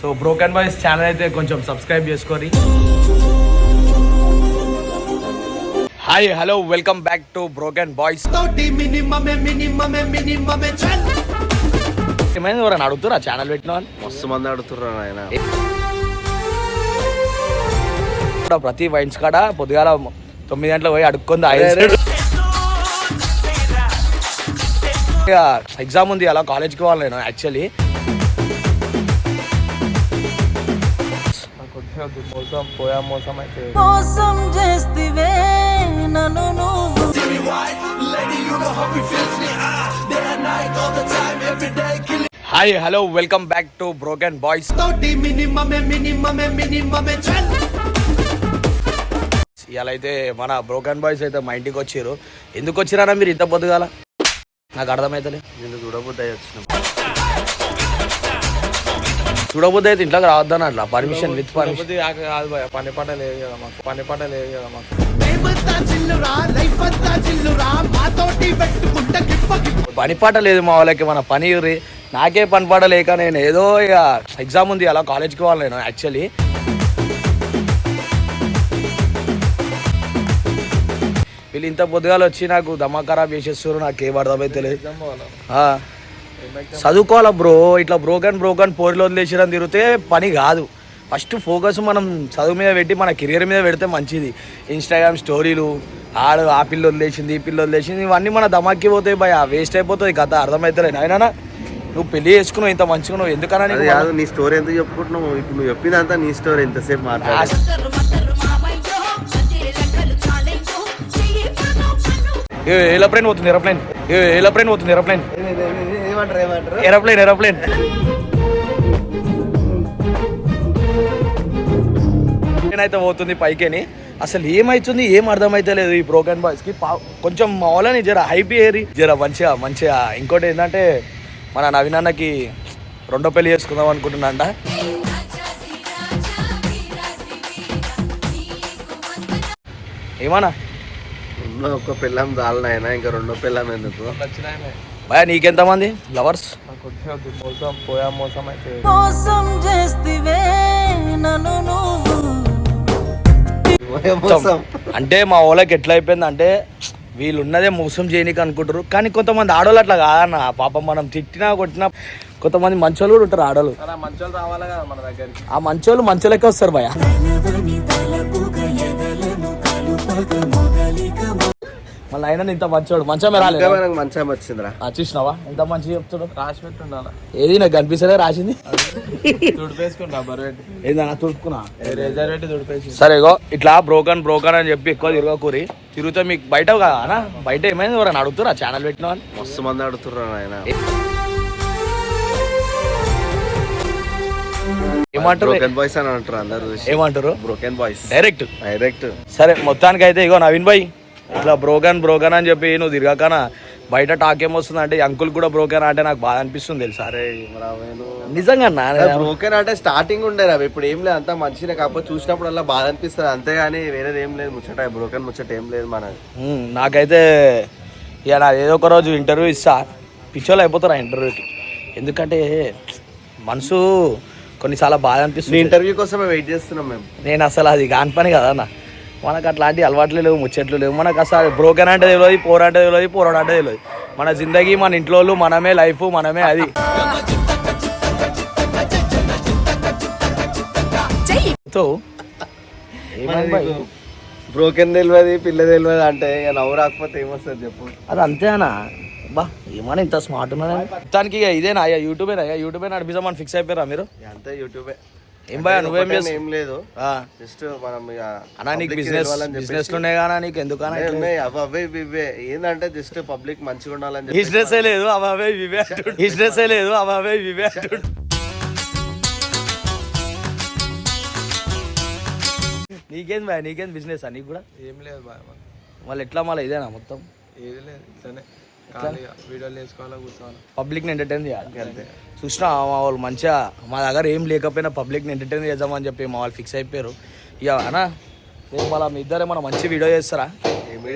So broken boys channel అయితే కొంచెం subscribe చేసుకొని hi hello welcome back to broken boys. తోటి మినిమమే మినిమమే మినిమమే చల్. ఏమైంది ఎవరైనా అడుగుతారా? ఛానల్ పెట్టిన వాళ్ళు మస్తు మంది ఆయన ఇక్కడ ప్రతి వైన్స్ కాడ పొద్దుగాల తొమ్మిది గంటలకు పోయి అడుక్కుంది ఐదు ఎగ్జామ్ ఉంది అలా కాలేజ్కి పోవాలి నేను యాక్చువల్లీ మోసం చేస్తివే నన్ను నువ్వు. Hi hello welcome back to broken boys తోటి మినిమమే మినిమమే మినిమమే చల్. ఇవాళ అయితే మన బ్రోకెన్ బాయ్స్ అయితే మా ఇంటికి వచ్చారు ఎందుకు వచ్చిరానా మీరు ఇంత పొద్దుగాల? నాకు అర్థమైతలే. నేను చూడబుద్ధి వచ్చిన చూడబోద్దు అయితే ఇంట్లోకి రావద్దని అట్లా. పర్మిషన్ విత్ పర్మిషన్ పని పాట లేదు కదా మాకు. పని పాట లేదు కదా మాకు. మేమంతా చిల్లురా లైఫ్ అంతా చిల్లురా మాతోటి పెట్టుకుంటే గిప్ప గిప్ప. పని పాట లేదు మా వాళ్ళకి మన పని. నాకే పని పాట లేక నేను ఏదో ఇక ఎగ్జామ్ ఉంది అలా కాలేజ్కి పోవాలి నేను యాక్చువల్లీ వీళ్ళు ఇంత పొద్దుగాలు వచ్చి నాకు దమా ఖరాబ్ చేసేస్తారు నాకు ఏం అర్థమైతే లేదు ఆ. చదువుకోవాలా బ్రో ఇట్లా బ్రోకన్ బ్రోకన్ పోరిలో వదిలేసిరని తిరిగితే పని కాదు ఫస్ట్ ఫోకస్ మనం చదువు మీద పెట్టి మన కెరియర్ మీద పెడితే మంచిది ఇన్స్టాగ్రామ్ స్టోరీలు ఆడు ఆ పిల్ల వదిలేసింది ఈ పిల్ల వదిలేసింది ఇవన్నీ మన దమాక్కి పోతాయి భయ వేస్ట్ అయిపోతుంది కథ అర్థమవుతలే నాయనా నువ్వు పెళ్ళి చేసుకున్నావు ఇంత మంచిగా నువ్వు ఎందుకన్నా కాదు నీ స్టోరీ ఎందుకు చెప్పుకుంటున్నావు ఇప్పుడు నువ్వు చెప్పిందంతా నీ స్టోరీ ఎంతసేపు మాట్లాడు ఏరోప్లేన్ పోతుంది ఏరోప్లేన్ ఏరోప్లేన్ పోతుంది ఏరోప్లేన్ ఏమంటారు ఏమంటారు? Aeroplane aeroplane. అయితే పోతుంది పైకేని. అసలు ఏమైతుంది ఏం అర్థమైతలేదు ఈ బ్రోకన్ బాయ్స్కి. కొంచెం మామూలని జర హైప్ ఏరి. జర మంచిగా మంచిగా. ఇంకోటి ఏంటంటే మన నవీన్ అన్నకి రెండో పెళ్ళి చేసుకుందాం అనుకుంటున్నాంట ఏమన్నా? ఒక్క పిల్లం చాలనైనా ఇంకా రెండో పిల్లం ఎందుకు? భయ నీకెంతమంది లవర్స్ మోసం పోయా మోసం అయితే మోసం చేస్తివే నన్ను నువ్వు మోసం అంటే మా వాళ్ళకి ఎట్లా అయిపోయింది అంటే వీళ్ళు ఉన్నదే మోసం చేయనీకి అనుకుంటారు కానీ కొంతమంది ఆడవాళ్ళు అట్లా కాదన్న. పాపం మనం తిట్టినా కొట్టినా కొంతమంది మంచోళ్ళు కూడా ఉంటారు ఆడవాళ్ళు అలా మంచోళ్ళు రావాలి కదా మన దగ్గరికి? ఆ మంచోళ్ళు మంచోళ్ళకే వస్తారు భయ మళ్ళీ అయినా ఇంత మంచోడు. మంచమే రాలేదు? ఇంకా మనకు మంచం వచ్చిందిరా. ఆ, చూసినావా? ఎంత మంచిగా చెప్తాడు రాసి పెట్టి ఉండాలి ఏది నాకు కనిపిస్తలే రాసింది? ఏందన్నా సరే ఇగో ఇట్లా బ్రోకన్ బ్రోకన్ అని చెప్పి ఎక్కువ తిరగకూరి. తిరిగితే మీకు బయట కదా బయట ఏమైంది? ఎవరైనా అడుగుతారా ఛానల్ పెట్టిన వాళ్ళు? మస్తు మంది ఆయన ఏమంటారు? బ్రోకెన్ బాయ్స్ అని అంటారు అందరు ఏమంటారు? బ్రోకెన్ బాయ్స్ డైరెక్ట్ డైరెక్ట్ సరే మొత్తానికి అయితే ఇగో నవీన్ భాయ్ ఇట్లా బ్రోకన్ బ్రోకన్ అని చెప్పి నువ్వు తిరగకనా? బయట టాక్ ఏమొస్తుంది అంటే అంకుల్ కూడా బ్రోకన్ అంటే నాకు బాగా అనిపిస్తుంది తెలుసా? నిజంగా బ్రోకెన్ అంటే స్టార్టింగ్ ఉండేది అవి ఇప్పుడు ఏం లేదు అంతా మంచిగా కాకపోతే చూసినప్పుడు అలా బాధ అనిపిస్తుంది. అంతేగాని వేరేది ఏం లేదు ముచ్చట. బ్రోకెన్ ముచ్చట ఏం లేదు ఉమ్, నాకైతే ఇక నా ఏదో ఒక రోజు ఇంటర్వ్యూ ఇస్తా. పిచ్చోళ్ళు అయిపోతారు ఆ ఇంటర్వ్యూకి ఎందుకంటే మనసు కొన్నిసార్లు బాధ అనిపిస్తుంది. ఇంటర్వ్యూ కోసమే వెయిట్ చేస్తున్నాం మేము. నేను అసలు అది కాని పని కదా అన్న మనకు అట్లాంటి అలవాట్లు లేవు ముచ్చట్లు లేవు. మనకు అసలు బ్రోకెన్ అంటే తెలియదు పోర్ అంటే తెలియదు పోరాడు అంటే తెలియదు. మన జిందగీ మన ఇంట్లో మనమే లైఫ్ మనమే అది. సో? బ్రోకెన్ తెలియదు పిల్ల తెలియదు అంటే నవ్వు రాకపోతే ఏమొస్తుంది చెప్పు. అది అంతేనా? బా ఏమన్నా ఇంత స్మార్ట్ ఉన్నా మొత్తానికి ఇక ఇదేనా? అయ్యా యూట్యూబే అయ్యా యూట్యూబే నడిపిస్తామని ఫిక్స్ అయిపోయారా మీరు. అంతా యూట్యూబే ఏం భయ నువ్వేం చేస్తావు ఏం లేదు. ఆ, జస్ట్ మనం ఇక అన్నా నీకు బిజినెస్ బిజినెస్ ఉన్నాయి కానీ నీకు ఉన్నాయి. అవి అవే ఇవి ఇవే. ఏంటంటే జస్ట్ పబ్లిక్ మంచిగా ఉండాలని బిజినెస్ లేదు అవే వివే బిజినెస్ లేదు అవే వివే నీకేం భయ నీకేం బిజినెస్ నీకు కూడా? ఏం లేదు మాకు. మళ్ళీ ఎట్లా మళ్ళీ ఇదేనా మొత్తం? ఏది లేదు ఇట్లనే. పబ్లిక్ని ఎంటర్టైన్ చేయాలి. అంతే. చూసినా మా వాళ్ళు మంచిగా మా దగ్గర ఏం లేకపోయినా పబ్లిక్ని ఎంటర్టైన్ చేద్దామని చెప్పి మా వాళ్ళు ఫిక్స్ అయిపోయారు. ఇక అనా రేపు మళ్ళీ మీ ఇద్దరు ఏమన్నా మంచి వీడియో చేస్తారా?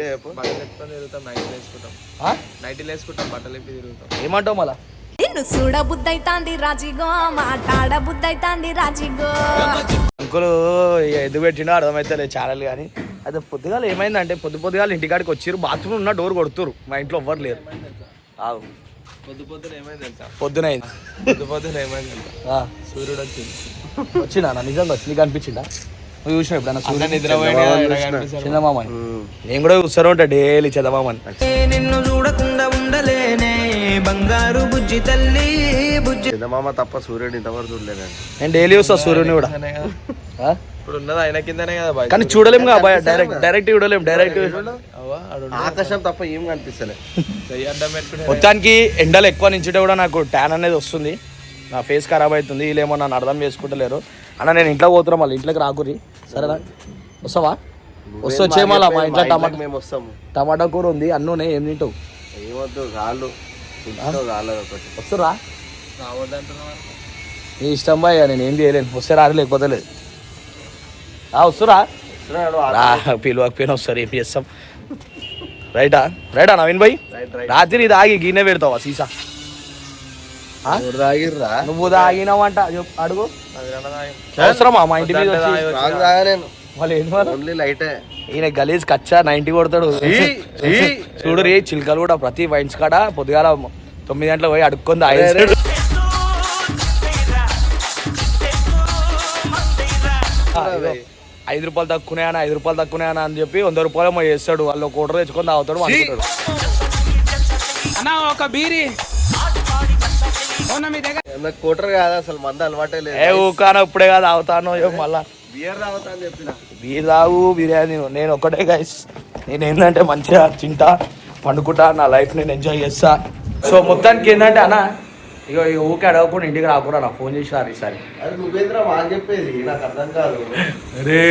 చెప్పు. బట్టలు ఎత్తుకొని తిరుగుతాం నైట్లు వేసుకుంటాం. ఆ? నైట్లు వేసుకుంటాం బట్టలు ఎప్పి తిరుగుతాం. ఏమంటావు మళ్ళా? నిన్ను చూడ బుద్ధైతాంది రాజిగో మాట్లాడ బుద్ధైతాంది రాజిగో. అంకులు ఎందుకు పెట్టిండో అర్థమైతే లేదు ఛానల్ కానీ. అయితే పొద్దుగాల ఏమైందంటే పొద్దు పొద్దుగాల ఇంటికాడికి వచ్చిర్రు బాత్రూమ్ ఉన్న డోర్ కొడుతురు మా ఇంట్లో ఎవ్వరు లేరు. పొద్దు పొద్దున ఏమైంది పొద్దున అయింది. పొద్దు పొద్దున ఏమైంది? సూర్యుడు వచ్చింది వచ్చినా నా నిజంగా వచ్చి నీకు అనిపించిందా? నువ్వు చూసినా? ఎప్పుడన్నా సూర్యుడు? చందమామని నేను కూడా చూస్తూనే ఉంటా డైలీ చందమామని నిన్ను చూడకుండా ఉండలేనే. బంగారు బుజ్జి తల్లి బుజ్జి చందమామ తప్ప సూర్యుడు ఇంతవరకు చూడలేదండి. నేను డైలీ చూస్తా సూర్యుని కూడా? ఇప్పుడు ఉన్నది ఆయన కిందనే కదా బాయ్. కానీ చూడలేము కదా భయ డైరెక్ట్ డైరెక్ట్ చూడలేము డైరెక్ట్ ఆకాశం తప్ప ఏం కనిపిస్తలే. మొత్తానికి ఎండలు ఎక్కువ నించుంటే కూడా నాకు ట్యాన్ అనేది వస్తుంది. నా ఫేస్ ఖరాబ్ అవుతుంది. వీళ్ళేమో నన్ను అర్థం చేసుకుంటలేరు. అన్న నేను ఇంట్లో పోతున్నా మళ్ళీ ఇంట్లోకి రాకురి సరేనా? వస్తావా? వస్తే వచ్చే మళ్ళా మా ఇంట్లో టమాటా మేము వస్తాము టమాటా కూర ఉంది అన్నీ ఏం తింటావు? ఏమొద్దు రాళ్ళు. ఒకటి. వస్తురా? నీ ఇష్టం బాయ్ నేను ఏం చేయలేను. వస్తే రారు లేకపోతే లేదు. వస్తురా రా పిలువకపోయినా వస్తారు ఏం చేస్తాం? రైటా? రైటా నవీన్ భాయ్? Right right. రాత్రి తాగి గిన్నె పెడతావా సీసా? తాగిర్రా? నువ్వు తాగినావంట అడుగు. అవసరమా మా ఇంటి మీద ఈయన గలీజ్ కచ్చా నైన్టీ కొడతాడు. చూడు రే చిలకలు కూడా ప్రతి వైన్స్ కాడ పొద్దుగాల తొమ్మిది గంటలకు పోయి అడుక్కుంది ఆయన ఐదు రూపాయలు తక్కువనే అని ఐదు రూపాయలు తక్కువనే అని అని చెప్పి వంద రూపాయలు చేస్తాడు. వాళ్ళు ఒక కూటర్ తెచ్చుకొని తాగుతాడు అనుకుంటాడు నాకు కోటర్ కాదు అసలు మంద అలవాటే లేదు. ఏ ఊకాన ఇప్పుడే కాదు తాగుతాను ఏం మళ్ళా. బియర్ తాగుతా అని చెప్పిన. బీర్ తాగు బిర్యానీ నేను ఒకటే గైస్ నేను ఏంటంటే మంచిగా తింటా పండుకుంటా నా లైఫ్ నేను ఎంజాయ్ చేస్తా. సో మొత్తానికి ఏంటంటే అన్న ఇక ఇక ఊకే అడగకుండా ఇంటికి రాకుండా నా ఫోన్ చేసినారు ఈసారి. అది నువ్వేంద్ర మాకు చెప్పేది నాకు అర్థం కాదు. అరే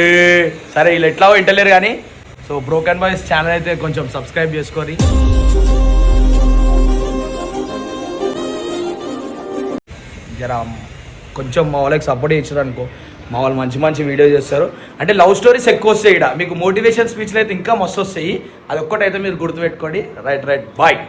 సరే వీళ్ళు ఎట్లా వింటలేరు కానీ. సో బ్రోకెన్ బాయ్స్ ఛానల్ అయితే కొంచెం సబ్స్క్రైబ్ చేసుకొని. జర కొంచెం మా వాళ్ళకి సపోర్ట్ చేసారు అనుకో. మా వాళ్ళు మంచి మంచి వీడియో చేస్తారు. అంటే లవ్ స్టోరీస్ ఎక్కువ వస్తాయి ఇక్కడ మీకు మోటివేషన్ స్పీచ్లు అయితే ఇంకా మస్తు వస్తాయి. అది ఒక్కటైతే మీరు గుర్తుపెట్టుకోండి. Right right bye